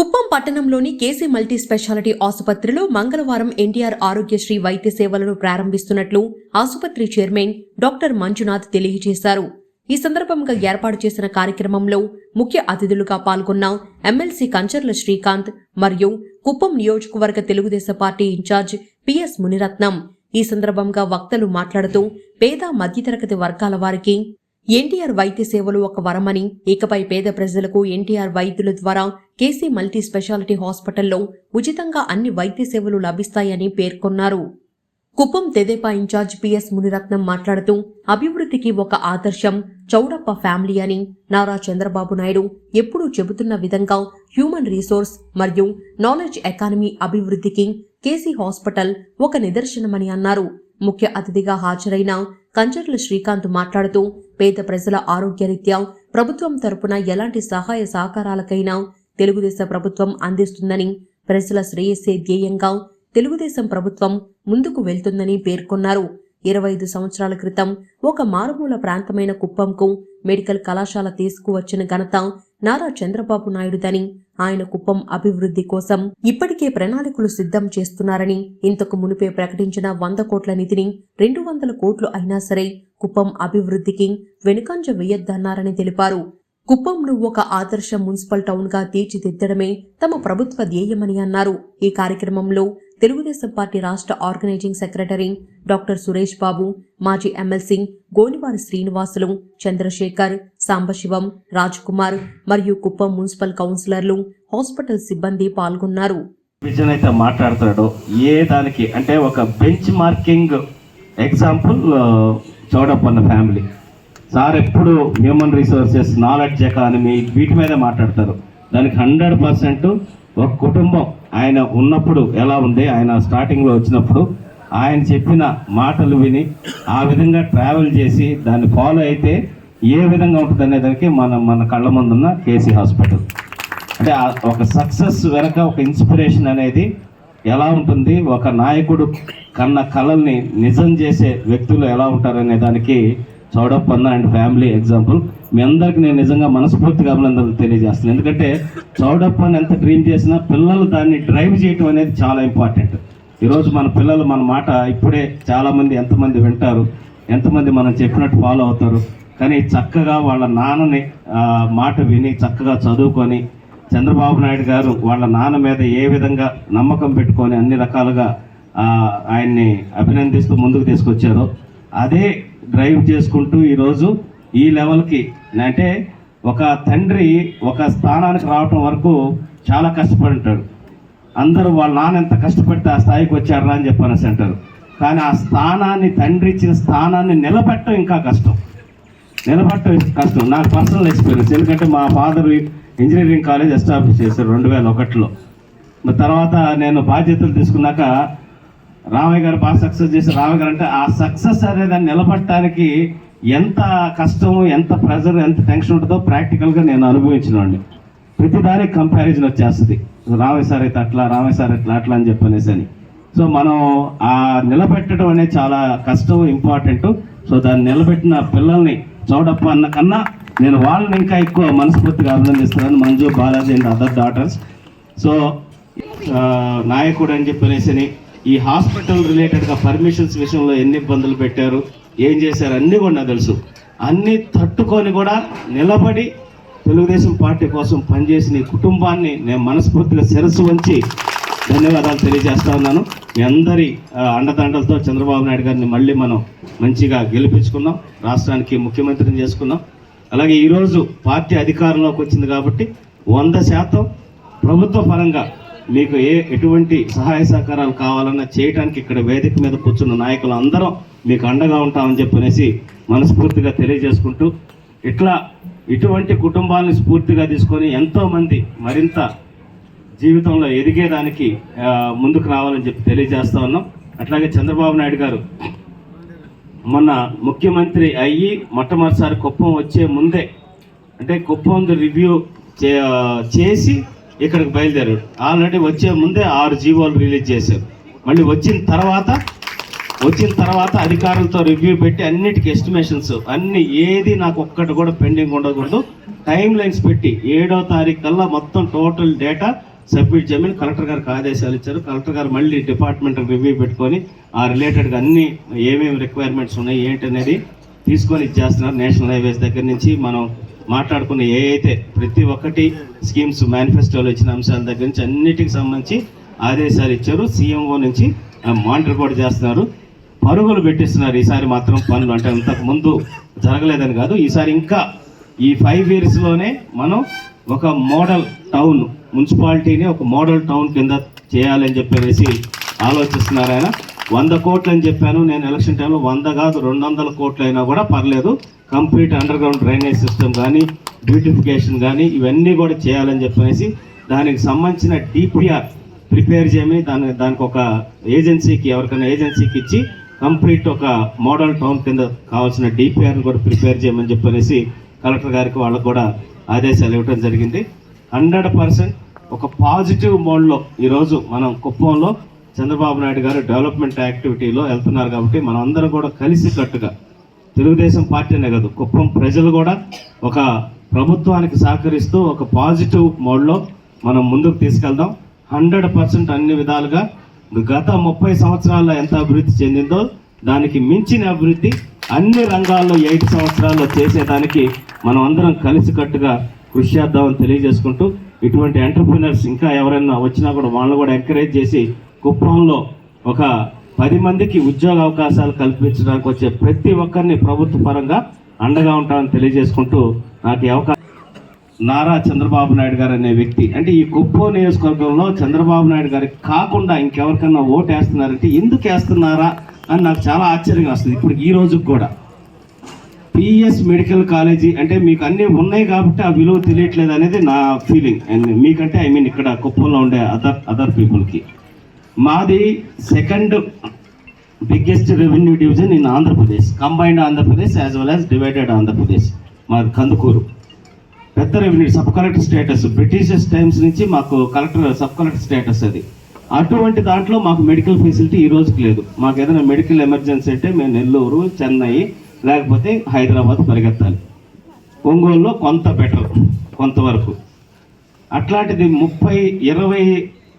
కుప్పం పట్టణంలోని KC multi speciality ఆసుపత్రిలో మంగళవారం ఎన్టీఆర్ ఆరోగ్యశ్రీ వైద్య సేవలను ప్రారంభిస్తున్నట్లు ఆసుపత్రి చైర్మన్ డాక్టర్ మంజునాథ్ తెలియజేశారు. ఈ సందర్భంగా ఏర్పాటు చేసిన కార్యక్రమంలో ముఖ్య అతిథులుగా పాల్గొన్న ఎమ్మెల్సీ కంచర్ల శ్రీకాంత్ మరియు కుప్పం నియోజకవర్గ Telugu Desam party incharge PS Muniratnam. ఈ సందర్భంగా వక్తలు మాట్లాడుతూ పేద మధ్యతరగతి వర్గాల వారికి ఎన్టీఆర్ వైద్య సేవలు ఒక వరమని. ఇకపై పేద ప్రజలకు ఎన్టీఆర్ వైద్యుల ద్వారా కేసీ మల్టీ స్పెషాలిటీ హాస్పిటల్లో ఉచితంగా అన్ని వైద్య సేవలు లభిస్తాయని పేర్కొన్నారు. కుప్పం తెదేపా ఇన్ఛార్జ్ పిఎస్ మునిరత్నం మాట్లాడుతూ అభివృద్ధికి ఒక ఆదర్శం చౌడప్ప ఫ్యామిలీ అని నారా చంద్రబాబు నాయుడు ఎప్పుడూ చెబుతున్న విధంగా హ్యూమన్ రీసోర్స్ మరియు నాలెడ్జ్ ఎకానమీ అభివృద్ధికి కేసీ హాస్పిటల్ ఒక నిదర్శనమని అన్నారు. ముఖ్య అతిథిగా హాజరైన కంచర్ల శ్రీకాంత్ మాట్లాడుతూ పేద ప్రజల ఆరోగ్యరీత్యా ప్రభుత్వం తరపున ఎలాంటి సహాయ సహకారాలకైనా తెలుగుదేశం ప్రభుత్వం అందిస్తుందని ప్రజల శ్రేయస్సే ధ్యేయంగా తెలుగుదేశం ప్రభుత్వం ముందుకు వెళ్తుందని పేర్కొన్నారు. ఇరవై ఐదు సంవత్సరాల క్రితం ఒక మారుమూల ప్రాంతమైన కుప్పంకు మెడికల్ కళాశాల తీసుకువచ్చిన ఘనత నారా చంద్రబాబు నాయుడుదని ఆయన కుప్పం అభివృద్ధి కోసం ఇప్పటికే ప్రణాళికలు సిద్ధం చేస్తున్నారని ఇంతకు మునిపే ప్రకటించిన వంద కోట్ల నిధిని రెండు వందల కోట్లు అయినా సరే కుప్పం అభివృద్ధికి వెనుకంజ వేయొద్దన్నారని తెలిపారు. కుప్పంను ఒక ఆదర్శ మున్సిపల్ టౌన్గా తీర్చిదిద్దడమే తమ ప్రభుత్వ ధ్యేయమని అన్నారు. ఈ కార్యక్రమంలో తెలుగుదేశం పార్టీ రాష్ట్ర organising secretary doctor Suresh Babu మాజీ ఎమ్మెల్సీ గోనివారి శ్రీనివాసులు చంద్రశేఖర్ సాంబశివం కుమార్ మరియు కుప్పం మున్సిపల్ కౌన్సిలర్లు హాస్పిటల్ సిబ్బంది పాల్గొన్నారు. విజయనైతే అయితే ఏ దానికి? అంటే ఒక bench marking example Chowdappanna family sir ఎప్పుడు హ్యూమన్ రిసోర్సెస్ నాలెడ్జ్ ఎకానమీ వీటి మీద మాట్లాడతారు. దానికి హండ్రెడ్ పర్సెంట్ ఒక కుటుంబం ఆయన ఉన్నప్పుడు ఎలా ఉంది? ఆయన స్టార్టింగ్లో వచ్చినప్పుడు ఆయన చెప్పిన మాటలు విని ఆ విధంగా ట్రావెల్ చేసి దాన్ని ఫాలో అయితే ఏ విధంగా ఉంటుంది అనే దానికి మన మన కళ్ళ ముందున్న కేసీ హాస్పిటల్ అంటే ఒక సక్సెస్ వెనక ఒక ఇన్స్పిరేషన్ అనేది ఎలా ఉంటుంది? ఒక నాయకుడు కన్న కళల్ని నిజం చేసే వ్యక్తులు ఎలా ఉంటారనే దానికి చౌడప్పన్న అండ్ ఫ్యామిలీ ఎగ్జాంపుల్. మీ అందరికి నేను నిజంగా మనస్ఫూర్తిగా అభినందనలు తెలియజేస్తున్నాను. ఎందుకంటే చౌడప్పని ఎంత డ్రీమ్ చేసినా పిల్లలు దాన్ని డ్రైవ్ చేయటం అనేది చాలా ఇంపార్టెంట్. ఈరోజు మన పిల్లలు మన మాట ఇప్పుడే చాలామంది ఎంతమంది వింటారు ఎంతమంది మనం చెప్పినట్టు ఫాలో అవుతారు. కానీ చక్కగా వాళ్ళ నాన్నని మాట విని చక్కగా చదువుకొని చంద్రబాబు నాయుడు గారు వాళ్ళ నాన్న మీద ఏ విధంగా నమ్మకం పెట్టుకొని అన్ని రకాలుగా ఆయన్ని అభినందిస్తూ ముందుకు తీసుకొచ్చారో అదే డ్రైవ్ చేసుకుంటూ ఈరోజు ఈ లెవెల్కి. అంటే ఒక తండ్రి ఒక స్థానానికి రావటం వరకు చాలా కష్టపడి ఉంటాడు అందరూ వాళ్ళ నాన్న ఎంత కష్టపడితే ఆ స్థాయికి వచ్చారా అని చెప్పాను సెంటర్ కానీ ఆ స్థానాన్ని తండ్రి ఇచ్చిన స్థానాన్ని నిలబెట్టడం ఇంకా కష్టం. నిలబెట్టడం కష్టం. నాకు పర్సనల్ ఎక్స్పీరియన్స్. ఎందుకంటే మా ఫాదర్ ఇంజనీరింగ్ కాలేజ్ ఎస్టాబ్లిష్ చేశారు రెండు వేల ఒకటిలో తర్వాత నేను బాధ్యతలు తీసుకున్నాక రామయ్య గారు బాగా సక్సెస్ చేసి రామయ్య గారు అంటే ఆ సక్సెస్ అనేదాన్ని నిలబడటానికి ఎంత కష్టం ఎంత ప్రెజర్ ఎంత టెన్షన్ ఉంటుందో ప్రాక్టికల్గా నేను అనుభవించినండి ప్రతిదానికి కంపారిజన్ వచ్చేస్తుంది. రామయ్య సార్ అయితే అట్లా రామయ్య సార్ ఇట్లా అట్లా అని చెప్పనేసి అని. సో మనం ఆ నిలబెట్టడం అనేది చాలా కష్టం ఇంపార్టెంట్ సో దాన్ని నిలబెట్టిన పిల్లల్ని చౌడప్ప అన్న కన్నా నేను వాళ్ళని ఇంకా ఎక్కువ మనస్ఫూర్తిగా అభినందిస్తున్నాను. Manju Balaji and other daughters so నాయకుడు అని చెప్పనేసి ఈ హాస్పిటల్ రిలేటెడ్గా పర్మిషన్స్ విషయంలో ఎన్ని ఇబ్బందులు పెట్టారు ఏం చేశారు అన్నీ కూడా నాకు తెలుసు. అన్నీ తట్టుకొని కూడా నిలబడి తెలుగుదేశం పార్టీ కోసం పనిచేసిన ఈ కుటుంబాన్ని నేను మనస్ఫూర్తిగా శిరస్సు వంచి ధన్యవాదాలు తెలియజేస్తా ఉన్నాను. మీ అందరి అండదండలతో చంద్రబాబు నాయుడు గారిని మళ్ళీ మనం మంచిగా గెలిపించుకున్నాం రాష్ట్రానికి ముఖ్యమంత్రిని చేసుకున్నాం అలాగే ఈరోజు పార్టీ అధికారంలోకి వచ్చింది కాబట్టి వంద శాతం ప్రభుత్వ పరంగా మీకు ఏ ఎటువంటి సహాయ సహకారాలు కావాలన్నా చేయడానికి ఇక్కడ వేదిక మీద కూర్చున్న నాయకులు అందరం మీకు అండగా ఉంటామని చెప్పనేసి మనస్ఫూర్తిగా తెలియజేసుకుంటూ ఇట్లా ఇటువంటి కుటుంబాలను స్ఫూర్తిగా తీసుకొని ఎంతోమంది మరింత జీవితంలో ఎదిగేదానికి ముందుకు రావాలని చెప్పి తెలియజేస్తా ఉన్నాం. అట్లాగే చంద్రబాబు నాయుడు గారు మొన్న ముఖ్యమంత్రి అయ్యి మొట్టమొదటిసారి కుప్పం వచ్చే ముందే అంటే కుప్పం రివ్యూ చే చేసి ఇక్కడికి బయలుదేరాడు. ఆల్రెడీ వచ్చే ముందే ఆరు జీవోలు రిలీజ్ చేశారు. మళ్ళీ వచ్చిన తర్వాత వచ్చిన తర్వాత అధికారులతో రివ్యూ పెట్టి అన్నిటికి ఎస్టిమేషన్స్ అన్ని ఏది నాకు ఒక్కటి కూడా పెండింగ్ ఉండకూడదు. టైం లైన్స్ పెట్టి ఏడో తారీఖు కల్లా మొత్తం టోటల్ డేటా సబ్మిట్ చేయమని కలెక్టర్ గారికి ఆదేశాలు ఇచ్చారు. కలెక్టర్ గారు మళ్ళీ డిపార్ట్మెంట్ రివ్యూ పెట్టుకొని ఆ రిలేటెడ్గా అన్ని ఏమేమి రిక్వైర్మెంట్స్ ఉన్నాయి ఏంటి అనేది తీసుకొని ఇచ్చేస్తున్నారు. నేషనల్ హైవేస్ దగ్గర నుంచి మనం మాట్లాడుకున్న ఏ అయితే ప్రతి ఒక్కటి స్కీమ్స్ మేనిఫెస్టోలో ఇచ్చిన అంశాల దగ్గర నుంచి అన్నిటికి సంబంధించి ఆదేశాలు ఇచ్చారు. సీఎంఓ నుంచి మానిటర్ కూడా చేస్తున్నారు. పరుగులు పెట్టిస్తున్నారు. ఈసారి మాత్రం పనులు అంటే ఇంతకు ముందు జరగలేదని కాదు. ఈసారి ఇంకా ఈ ఫైవ్ ఇయర్స్లోనే మనం ఒక మోడల్ టౌన్ మున్సిపాలిటీని ఒక మోడల్ టౌన్ కింద చేయాలని చెప్పేసి ఆలోచిస్తున్నారు ఆయన. వంద కోట్లు అని చెప్పాను. నేను ఎలక్షన్ టైంలో వంద కాదు రెండు వందల కోట్లు అయినా కూడా పర్లేదు. Complete underground drainage system కానీ బ్యూటిఫికేషన్ కానీ ఇవన్నీ కూడా చేయాలని చెప్పనేసి దానికి సంబంధించిన డిపిఆర్ ప్రిపేర్ చేయమని దాని దానికి ఒక ఏజెన్సీకి ఎవరికైనా ఏజెన్సీకి ఇచ్చి కంప్లీట్ ఒక మోడల్ టౌన్ కింద కావాల్సిన డిపిఆర్ని కూడా ప్రిపేర్ చేయమని చెప్పనేసి కలెక్టర్ గారికి వాళ్ళకు కూడా ఆదేశాలు ఇవ్వడం జరిగింది. హండ్రెడ్ పర్సెంట్ ఒక పాజిటివ్ మోడ్లో ఈరోజు మనం కుప్పంలో చంద్రబాబు నాయుడు గారు డెవలప్మెంట్ యాక్టివిటీలో వెళ్తున్నారు కాబట్టి మనందరం కూడా కలిసి కట్టుగా తెలుగుదేశం పార్టీనే కాదు కుప్పం ప్రజలు కూడా ఒక ప్రభుత్వానికి సహకరిస్తూ ఒక పాజిటివ్ మోడ్లో మనం ముందుకు తీసుకెళ్దాం. హండ్రెడ్ పర్సెంట్ అన్ని విధాలుగా గత ముప్పై సంవత్సరాల్లో ఎంత అభివృద్ధి చెందిందో దానికి మించిన అభివృద్ధి అన్ని రంగాల్లో ఎయిట్ సంవత్సరాల్లో చేసేదానికి మనం అందరం కలిసికట్టుగా కృషి చేద్దామని తెలియజేసుకుంటూ ఇటువంటి ఎంటర్ప్రినర్స్ ఇంకా ఎవరైనా వచ్చినా కూడా వాళ్ళని కూడా ఎంకరేజ్ చేసి కుప్పంలో ఒక పది మందికి ఉద్యోగ అవకాశాలు కల్పించడానికి వచ్చే ప్రతి ఒక్కరిని ప్రభుత్వ పరంగా అండగా ఉంటామని తెలియజేసుకుంటూ నాకు అవకాశం నారా చంద్రబాబు నాయుడు గారు అనే వ్యక్తి. అంటే ఈ కుప్పం నియోజకవర్గంలో చంద్రబాబు నాయుడు గారికి కాకుండా ఇంకెవరికన్నా ఓటు వేస్తున్నారంటే ఎందుకు వేస్తున్నారా అని నాకు చాలా ఆశ్చర్యంగా వస్తుంది. ఇప్పుడు ఈ రోజుకి కూడా. పిఎస్ మెడికల్ కాలేజీ అంటే మీకు అన్నీ ఉన్నాయి కాబట్టి ఆ విలువ తెలియట్లేదు అనేది నా ఫీలింగ్. అండ్ మీకంటే ఐ మీన్ ఇక్కడ కుప్పంలో ఉండే అదర్ అదర్ పీపుల్కి. మాది second biggest revenue division in Andhra Pradesh combined Andhra Pradesh as well as divided Andhra Pradesh మాది కందుకూరు. పెద్ద revenue sub collector status Britishers times నుంచి మాకు కలెక్టర్ సబ్ కలెక్టర్ స్టేటస్ అది. అటువంటి దాంట్లో మాకు మెడికల్ ఫెసిలిటీ ఈ రోజుకి లేదు. మాకు ఏదైనా మెడికల్ ఎమర్జెన్సీ అంటే మేము నెల్లూరు చెన్నై లేకపోతే హైదరాబాద్ పరిగెత్తాలి. ఒంగోలులో కొంత బెటర్ కొంతవరకు. అట్లాంటిది ముప్పై ఇరవై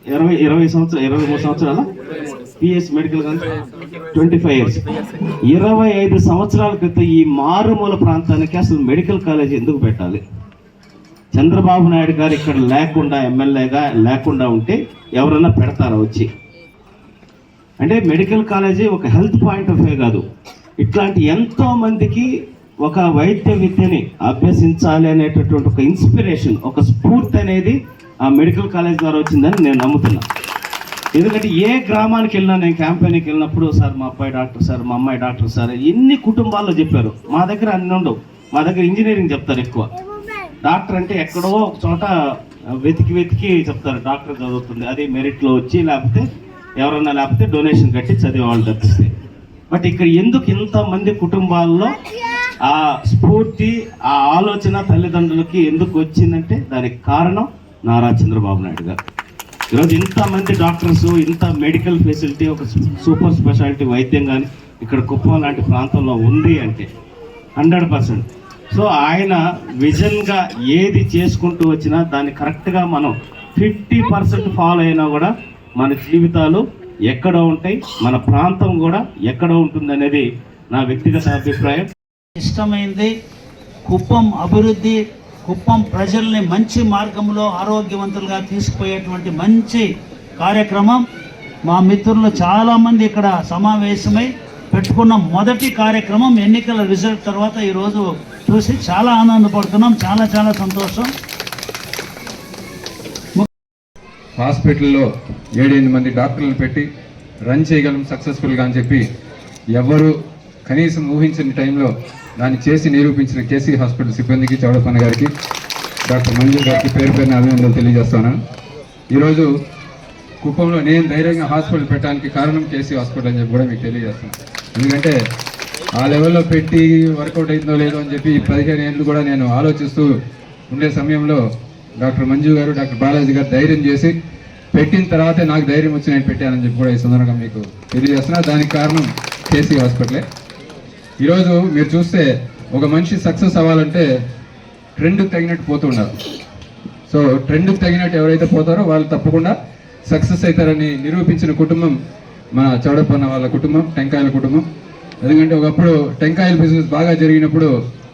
ఇరవై ఇరవై సంవత్సరాలు ఇరవై మూడు సంవత్సరాల? PS medical twenty five years ఇరవై ఐదు సంవత్సరాల క్రితం ఈ మారుమూల ప్రాంతానికి అసలు మెడికల్ కాలేజ్ ఎందుకు పెట్టాలి? చంద్రబాబు నాయుడు గారు ఇక్కడ లేకుండా ఎమ్మెల్యేగా లేకుండా ఉంటే ఎవరన్నా పెడతారా వచ్చి? అంటే మెడికల్ కాలేజీ ఒక హెల్త్ పాయింట్ ఆఫ్ వ్యూ కాదు. ఇట్లాంటి ఎంతో మందికి ఒక వైద్య విద్యని అభ్యసించాలి అనేటటువంటి ఒక ఇన్స్పిరేషన్ ఒక స్ఫూర్తి అనేది ఆ మెడికల్ కాలేజ్ ద్వారా వచ్చిందని నేను నమ్ముతున్నా. ఎందుకంటే ఏ గ్రామానికి వెళ్ళినా నేను క్యాంపెయిన్కి వెళ్ళినప్పుడు సార్ మా అబ్బాయి డాక్టర్ సార్ మా అమ్మాయి డాక్టర్ సార్ ఎన్ని కుటుంబాల్లో చెప్పారు. మా దగ్గర అన్ని ఉండవు. మా దగ్గర ఇంజనీరింగ్ చెప్తారు ఎక్కువ. డాక్టర్ అంటే ఎక్కడో ఒక చోట వెతికి వెతికి చెప్తారు. డాక్టర్ చదువుతుంది. అది మెరిట్లో వచ్చి లేకపోతే ఎవరన్నా లేకపోతే డొనేషన్ కట్టి చదివే వాళ్ళు తప్పిస్తే. బట్ ఇక్కడ ఎందుకు ఇంతమంది కుటుంబాల్లో ఆ స్ఫూర్తి ఆ ఆలోచన తల్లిదండ్రులకి ఎందుకు వచ్చిందంటే దానికి కారణం నారా చంద్రబాబు నాయుడు గారు. ఈరోజు ఇంతమంది డాక్టర్స్ ఇంత మెడికల్ ఫెసిలిటీ ఒక సూపర్ స్పెషాలిటీ వైద్యం కానీ ఇక్కడ కుప్పం లాంటి ప్రాంతంలో ఉంది అంటే హండ్రెడ్ పర్సెంట్. సో ఆయన విజన్గా ఏది చేసుకుంటూ వచ్చినా దాన్ని కరెక్ట్గా మనం ఫిఫ్టీ పర్సెంట్ ఫాలో అయినా కూడా మన జీవితాలు ఎక్కడ ఉంటాయి మన ప్రాంతం కూడా ఎక్కడ ఉంటుంది అనేది నా వ్యక్తిగత అభిప్రాయం. ఇష్టమైంది కుప్పం అభివృద్ధి కుప్పం ప్రజల్ని మంచి మార్గంలో ఆరోగ్యవంతులుగా తీసుకుపోయేటువంటి మంచి కార్యక్రమం. మా మిత్రులు చాలామంది ఇక్కడ సమావేశమై పెట్టుకున్న మొదటి కార్యక్రమం ఎన్నికల రిజల్ట్ తర్వాత ఈరోజు చూసి చాలా ఆనందపడుతున్నాం. చాలా చాలా సంతోషం. హాస్పిటల్లో ఏడెనిమిది మంది డాక్టర్లను పెట్టి రన్ చేయగలం సక్సెస్ఫుల్గా అని చెప్పి ఎవరు కనీసం ఊహించని టైంలో దాన్ని చేసి నిరూపించిన కేసీ హాస్పిటల్ సిబ్బందికి చౌడపన్న గారికి డాక్టర్ మంజు గారికి పేరు పేరున అభినందనలు తెలియజేస్తాను ఈరోజు కుప్పంలో నేను ధైర్యంగా హాస్పిటల్ పెట్టడానికి కారణం కేసీ హాస్పిటల్ అని చెప్పి కూడా మీకు తెలియజేస్తాను ఎందుకంటే ఆ లెవెల్లో పెట్టి వర్కౌట్ అయిందో లేదో అని చెప్పి పదిహేను ఏళ్ళు కూడా నేను ఆలోచిస్తూ ఉండే సమయంలో డాక్టర్ మంజు గారు డాక్టర్ బాలాజీ గారు ధైర్యం చేసి పెట్టిన తర్వాతే నాకు ధైర్యం వచ్చి నేను పెట్టానని చెప్పి కూడా ఈ సందర్భంగా మీకు తెలియజేస్తున్నా. దానికి కారణం కేసీ హాస్పిటలే. ఈరోజు మీరు చూస్తే ఒక మనిషి సక్సెస్ అవ్వాలంటే ట్రెండ్ తగినట్టు పోతున్నారు సో ట్రెండ్కి తగినట్టు ఎవరైతే పోతారో వాళ్ళు తప్పకుండా సక్సెస్ అవుతారని నిరూపించిన కుటుంబం మన చౌడప్పన్న వాళ్ళ కుటుంబం టెంకాయల కుటుంబం. ఎందుకంటే ఒకప్పుడు టెంకాయల బిజినెస్ బాగా జరిగినప్పుడు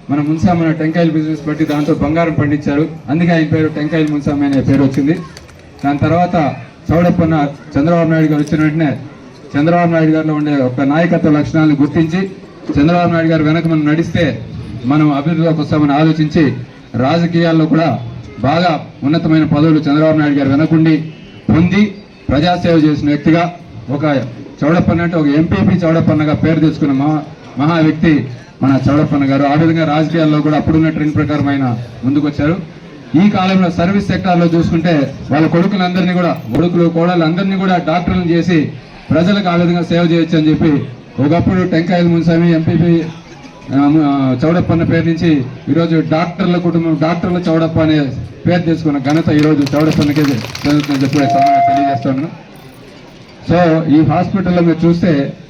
మన మున్సామ టెంకాయల బిజినెస్ బట్టి దాంతో బంగారం పండించారు. అందుకే ఆయన పేరు టెంకాయల మున్సామి అనే పేరు వచ్చింది. దాని తర్వాత చౌడప్పన్న చంద్రబాబు నాయుడు గారు వచ్చిన వెంటనే చంద్రబాబు నాయుడు గారిలో ఉండే ఒక నాయకత్వ లక్షణాలను గుర్తించి చంద్రబాబు నాయుడు గారు వెనక మనం నడిస్తే మనం అభివృద్ధిలోకి వస్తామని ఆలోచించి రాజకీయాల్లో కూడా బాగా ఉన్నతమైన పదవులు చంద్రబాబు నాయుడు గారు వెనకుండి పొంది ప్రజాసేవ చేసిన వ్యక్తిగా ఒక చౌడప్పన్న అంటే ఒక ఎంపీపీ చౌడప్పన్నగా పేరు తెచ్చుకున్న మహా మహా వ్యక్తి మన చౌడప్పన్న గారు. ఆ విధంగా రాజకీయాల్లో కూడా అప్పుడున్న ట్రెండ్ ప్రకారం ఆయన ముందుకొచ్చారు. ఈ కాలంలో సర్వీస్ సెక్టార్లో చూసుకుంటే వాళ్ళ కొడుకులందరినీ కూడా కొడుకులు కోడలు అందరినీ కూడా డాక్టర్లను చేసి ప్రజలకు ఆ విధంగా సేవ చేయొచ్చు అని చెప్పి ఒకప్పుడు టెంకాయల మున్సామి ఎంపీపీ చౌడప్ప అన్న పేరు నుంచి ఈరోజు డాక్టర్ల కుటుంబం డాక్టర్ల చౌడప్ప అనే పేరు తీసుకున్న ఘనత ఈరోజు చౌడప్పన్నకే చెందుతుందని చెప్పి తెలియజేస్తున్నాను సో ఈ హాస్పిటల్లో మీరు చూస్తే